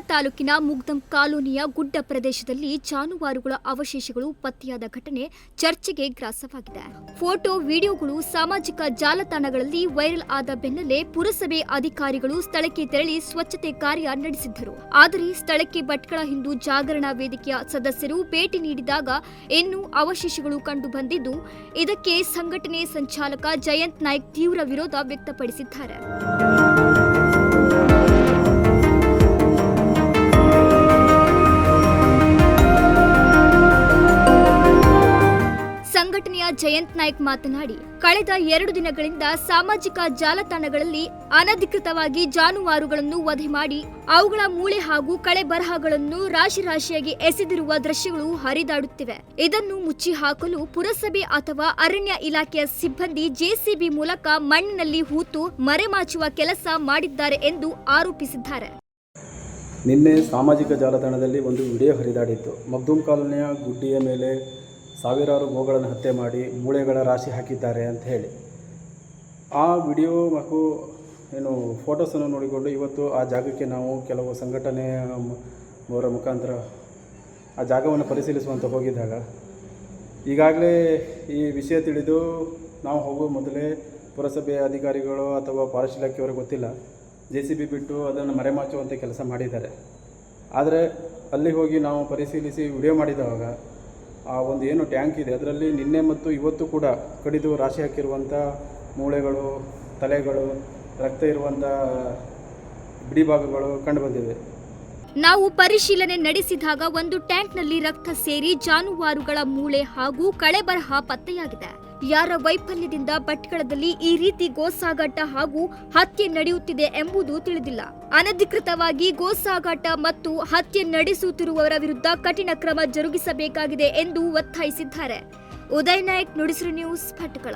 ತಾಲೂಕಿನ ಮುಗ್ದಂ ಕಾಲೋನಿಯ ಗುಡ್ಡ ಪ್ರದೇಶದಲ್ಲಿ ಜಾನುವಾರುಗಳ ಅವಶೇಷಗಳು ಪತ್ತೆಯಾದ ಘಟನೆ ಚರ್ಚೆಗೆ ಗ್ರಾಸವಾಗಿದೆ. ಫೋಟೋ, ವಿಡಿಯೋಗಳು ಸಾಮಾಜಿಕ ಜಾಲತಾಣಗಳಲ್ಲಿ ವೈರಲ್ ಆದ ಬೆನ್ನಲ್ಲೇ ಪುರಸಭೆ ಅಧಿಕಾರಿಗಳು ಸ್ಥಳಕ್ಕೆ ತೆರಳಿ ಸ್ವಚ್ಛತೆ ಕಾರ್ಯ ನಡೆಸಿದ್ದರು. ಆದರೆ ಸ್ಥಳಕ್ಕೆ ಭಟ್ಕಳ ಹಿಂದೂ ಜಾಗರಣಾ ವೇದಿಕೆಯ ಸದಸ್ಯರು ಭೇಟಿ ನೀಡಿದಾಗ ಇನ್ನೂ ಅವಶೇಷಗಳು ಕಂಡು ಬಂದಿದ್ದು ಇದಕ್ಕೆ ಸಂಘಟನೆ ಸಂಚಾಲಕ ಜಯಂತ್ ನಾಯ್ಕ್ ತೀವ್ರ ವಿರೋಧ ವ್ಯಕ್ತಪಡಿಸಿದ್ದಾರೆ. ಸಂಘಟನೆಯ ಜಯಂತ್ ನಾಯ್ಕ್ ಮಾತನಾಡಿ, ಕಳೆದ ಎರಡು ದಿನಗಳಿಂದ ಸಾಮಾಜಿಕ ಜಾಲತಾಣಗಳಲ್ಲಿ ಅನಧಿಕೃತವಾಗಿ ಜಾನುವಾರುಗಳನ್ನು ವಧೆ ಮಾಡಿ, ಅವುಗಳ ಮೂಳೆ ಹಾಗೂ ಕಳೆ ಬರಹಗಳನ್ನು ರಾಶಿ ರಾಶಿಯಾಗಿ ಎಸೆದಿರುವ ದೃಶ್ಯಗಳು ಹರಿದಾಡುತ್ತಿವೆ. ಇದನ್ನು ಮುಚ್ಚಿ ಹಾಕಲು ಪುರಸಭೆ ಅಥವಾ ಅರಣ್ಯ ಇಲಾಖೆಯ ಸಿಬ್ಬಂದಿ ಜೆಸಿಬಿ ಮೂಲಕ ಮಣ್ಣಿನಲ್ಲಿ ಹೂತು ಮರೆಮಾಚುವ ಕೆಲಸ ಮಾಡಿದ್ದಾರೆ ಎಂದು ಆರೋಪಿಸಿದ್ದಾರೆ. ನಿನ್ನೆ ಸಾಮಾಜಿಕ ಜಾಲತಾಣದಲ್ಲಿ ಒಂದು ವಿಡಿಯೋ ಹರಿದಾಡಿತ್ತು. ಮಗ್ದೂಮ್ ಕಾಲೋನಿಯ ಗುಡ್ಡಿಯ ಮೇಲೆ ಸಾವಿರಾರು ಗೋಗಳನ್ನು ಹತ್ಯೆ ಮಾಡಿ ಮೂಳೆಗಳ ರಾಶಿ ಹಾಕಿದ್ದಾರೆ ಅಂತ ಹೇಳಿ. ಆ ವಿಡಿಯೋ ಮತ್ತು ಏನು ಫೋಟೋಸನ್ನು ನೋಡಿಕೊಂಡು ಇವತ್ತು ಆ ಜಾಗಕ್ಕೆ ನಾವು ಕೆಲವು ಸಂಘಟನೆ ಅವರ ಮುಖಾಂತರ ಆ ಜಾಗವನ್ನು ಪರಿಶೀಲಿಸುವಂತ ಹೋಗಿದ್ದಾಗ ಈಗಾಗಲೇ ಈ ವಿಷಯ ತಿಳಿದು ನಾವು ಹೋಗುವ ಮೊದಲೇ ಪುರಸಭೆ ಅಧಿಕಾರಿಗಳು ಅಥವಾ ಫಾರೆಸ್ಟ್ ಇಲಾಖೆಯವರು ಗೊತ್ತಿಲ್ಲ. ಜೆ ಸಿ ಬಿ ಬಿಟ್ಟು ಅದನ್ನು ಮರೆಮಾಚುವಂತೆ ಕೆಲಸ ಮಾಡಿದ್ದಾರೆ. ಆದರೆ ಅಲ್ಲಿ ಹೋಗಿ ನಾವು ಪರಿಶೀಲಿಸಿ ವಿಡಿಯೋ ಮಾಡಿದವಾಗ ಆ ಒಂದು ಏನು ಟ್ಯಾಂಕ್ ಇದೆ, ಅದರಲ್ಲಿ ನಿನ್ನೆ ಮತ್ತು ಇವತ್ತು ಕೂಡ ಕಡಿದು ರಾಶಿ ಹಾಕಿರುವಂಥ ಮೂಳೆಗಳು, ತಲೆಗಳು, ರಕ್ತ ಇರುವಂಥ ಬಿಡಿಭಾಗಗಳು ಕಂಡುಬಂದಿವೆ ನಾವು ಪರಿಶೀಲನೆ ನಡೆಸಿದಾಗ ಒಂದು ಟ್ಯಾಂಕ್ನಲ್ಲಿ ರಕ್ತ ಸೇರಿ ಜಾನುವಾರುಗಳ ಮೂಳೆ ಹಾಗೂ ಕಳೆಬರಹ ಪತ್ತೆಯಾಗಿದೆ. ಯಾರ ವೈಫಲ್ಯದಿಂದ ಭಟ್ಕಳದಲ್ಲಿ ಈ ರೀತಿ ಗೋಸಾಗಾಟ ಹಾಗೂ ಹತ್ಯೆ ನಡೆಯುತ್ತಿದೆ ಎಂಬುದು ತಿಳಿದಿಲ್ಲ. ಅನಧಿಕೃತವಾಗಿ ಗೋಸಾಗಾಟ ಮತ್ತು ಹತ್ಯೆ ನಡೆಸುತ್ತಿರುವವರ ವಿರುದ್ಧ ಕಠಿಣ ಕ್ರಮ ಜರುಗಿಸಬೇಕಾಗಿದೆ ಎಂದು ಒತ್ತಾಯಿಸಿದ್ದಾರೆ. ಉದಯ್ ನಾಯಕ್, ನುಡಿಸಿರು ನ್ಯೂಸ್, ಭಟ್ಕಳ.